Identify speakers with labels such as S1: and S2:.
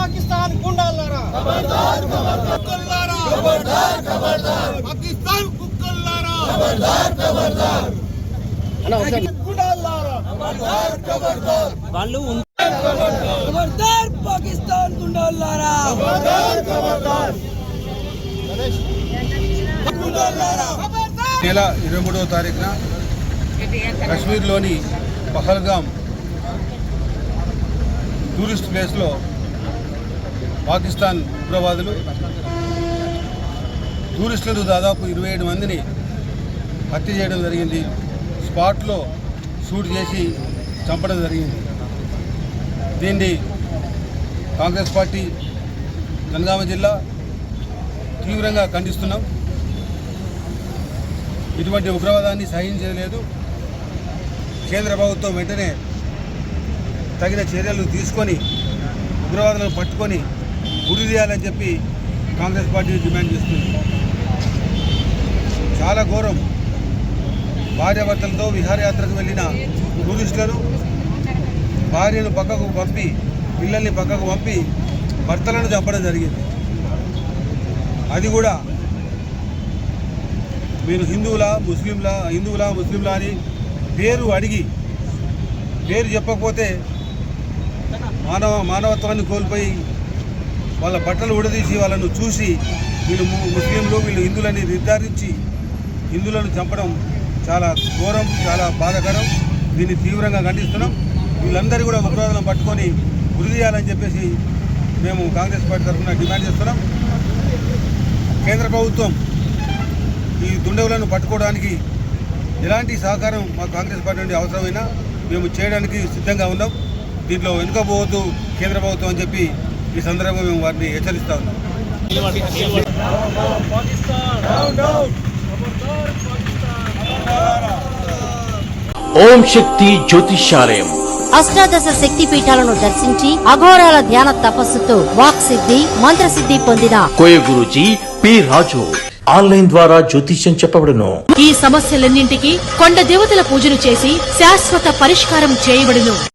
S1: పాకిస్తాన్ గుండాలారా పాకిస్తాన్ కుక్కల్లారా?
S2: వాళ్ళు
S3: ఖబర్దార్ పాకిస్తాన్ గుండాలారా
S4: నెల ఇరవై మూడవ తారీఖున కశ్మీర్లోని పహల్గామ్ టూరిస్ట్ ప్లేస్లో పాకిస్తాన్ ఉగ్రవాదులు టూరిస్టులు దాదాపు ఇరవై ఏడు మందిని హత్య చేయడం జరిగింది. స్పాట్లో షూట్ చేసి చంపడం జరిగింది. దీన్ని కాంగ్రెస్ పార్టీ జనగామ జిల్లా తీవ్రంగా ఖండిస్తున్నాం. ఇటువంటి ఉగ్రవాదాన్ని సహించలేదు. కేంద్ర ప్రభుత్వం వెంటనే తగిన చర్యలు తీసుకొని ఉగ్రవాదులను పట్టుకొని గుడి చేయాలని చెప్పి కాంగ్రెస్ పార్టీ డిమాండ్ చేస్తుంది. చాలా ఘోరం. భార్యాభర్తలతో విహారయాత్రకు వెళ్ళిన టూరిస్టులను భార్యను పక్కకు పంపి పిల్లల్ని పక్కకు పంపి భర్తలను చంపడం జరిగింది. అది కూడా మీరు హిందువులా ముస్లింలా హిందువులా ముస్లింలా అని పేరు అడిగి పేరు చెప్పకపోతే మానవ మానవత్వాన్ని కోల్పోయి వాళ్ళ బట్టలు ఉడదీసి వాళ్ళను చూసి వీళ్ళు ము- ముస్లింలు వీళ్ళు హిందువులని నిర్ధారించి హిందువులను చంపడం చాలా ఘోరం చాలా బాధాకరం. దీన్ని తీవ్రంగా ఖండిస్తున్నాం. వీళ్ళందరూ కూడా ఉగ్రవాదులను పట్టుకొని గురి చేయాలని చెప్పేసి మేము కాంగ్రెస్ పార్టీ తరఫున డిమాండ్ చేస్తున్నాం. కేంద్ర ప్రభుత్వం ఈ దుండగులను పట్టుకోవడానికి ఎలాంటి సహకారం మా కాంగ్రెస్ పార్టీ నుండి అవసరమైనా మేము చేయడానికి సిద్ధంగా ఉన్నాం. దీంట్లో వెనుకపోవద్దు కేంద్ర ప్రభుత్వం అని చెప్పి ఈ సందర్భంగా మేము వారిని హెచ్చరిస్తా ఉన్నాం.
S5: ఓం శక్తి జ్యోతిష్యాలయం.
S6: అష్టాదశ శక్తి పీఠాలను దర్శించి అఘోరాల ధ్యాన తపస్సుతో వాక్ సిద్ధి మంత్రసిద్ధి పొందిన
S5: కోయ గురుజీ పి రాజు ఆన్లైన్ ద్వారా జ్యోతిష్యం చెప్పబడును.
S7: ఈ సమస్యలన్నింటికీ కొండ దేవతల పూజలు చేసి శాశ్వత పరిష్కారం చేయబడును.